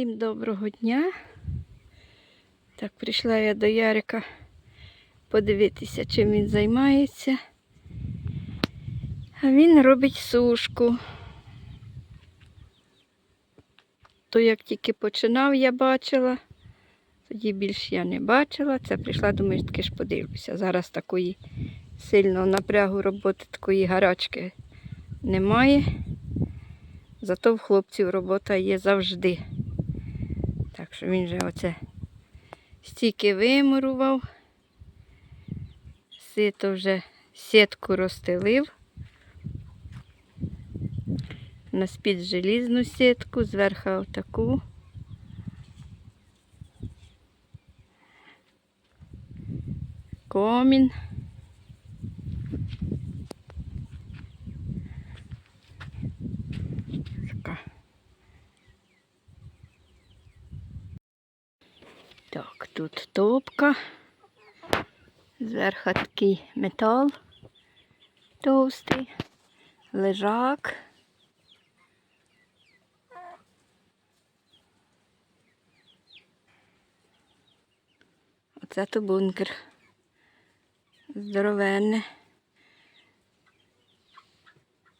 Всім доброго дня. Так, прийшла я до Ярика подивитися, чим він займається. А він робить сушку. То як тільки починав, я бачила. Тоді більш я не бачила. Це прийшла, думаю, таки ж подивлюся. Зараз такої сильного напрягу роботи, такої гарячки немає. Зато в хлопців робота є завжди. Так що він же оце стільки вимурував. Сито вже сітку розстелив. На спід желізну сітку, зверху отаку. Комін. Така. Так, тут топка. Зверху такий метал товстий, лежак. Оце то бункер. Здоровенне.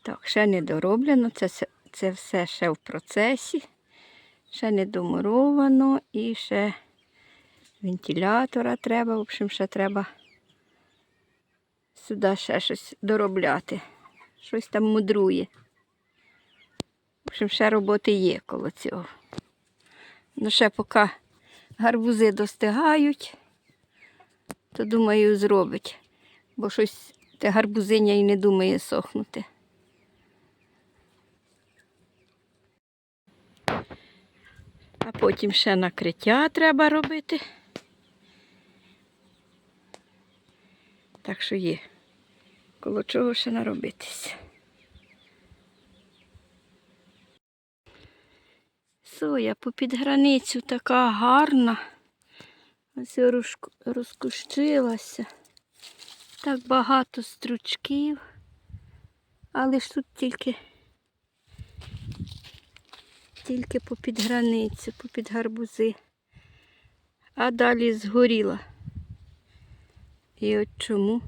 Так, ще не дороблено, це, це все ще в процесі, ще не домуровано і ще вентилятора треба, в общем, ще треба сюди ще щось доробляти. Щось там мудрує. В общем, ще роботи є коло цього. Ну, ще поки гарбузи достигають, то думаю, зробить. Бо щось те гарбузиня і не думає сохнути. А потім ще накриття треба робити. Так що є. Коло чого ще наробитися. Соя попід границю така гарна. Ось розкущилася. Так багато стручків. Але ж тут тільки, тільки попід границю, попід гарбузи. А далі згоріла. І от чому?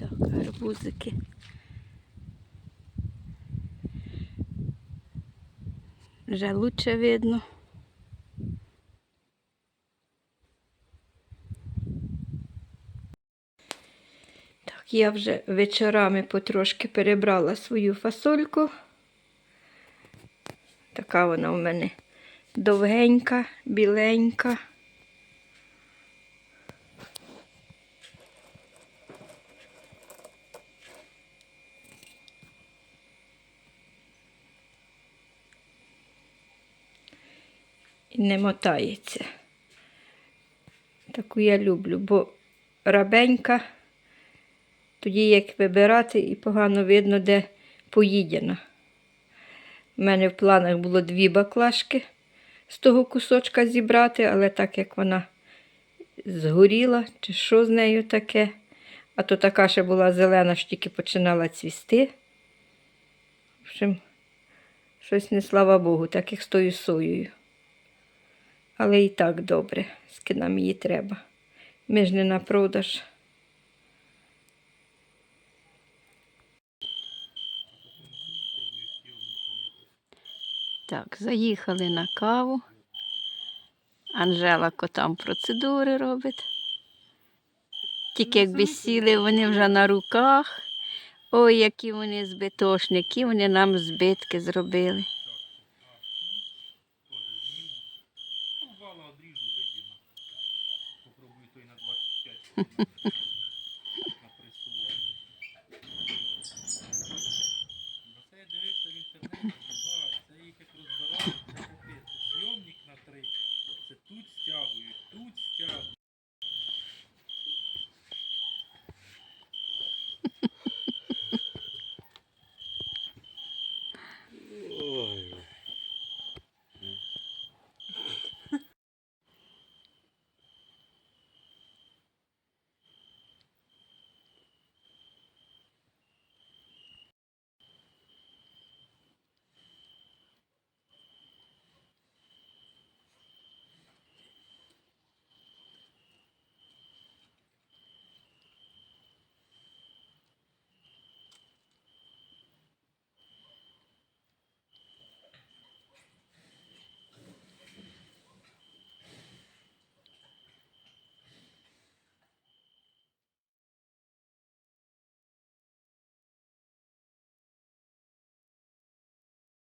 Так, гарбузики. Вже лучше видно. Так, я вже вечорами потрошки перебрала свою фасольку. Така вона у мене довгенька, біленька. І не мотається. Таку я люблю, бо рабенька, тоді як вибирати і погано видно, де поїдена. У мене в планах було дві баклажки з того кусочка зібрати, але так як вона згоріла, чи що з нею таке, а то така ще була зелена, що тільки починала цвісти. В общем, щось не слава Богу, так як з тою соєю. Але і так добре, скільки нам її треба. Ми ж не на продаж. Так, заїхали на каву. Анжела котам процедури робить. Тільки якби сіли вони вже на руках. Ой, які вони збитошники, вони нам збитки зробили. Попробую той на 25.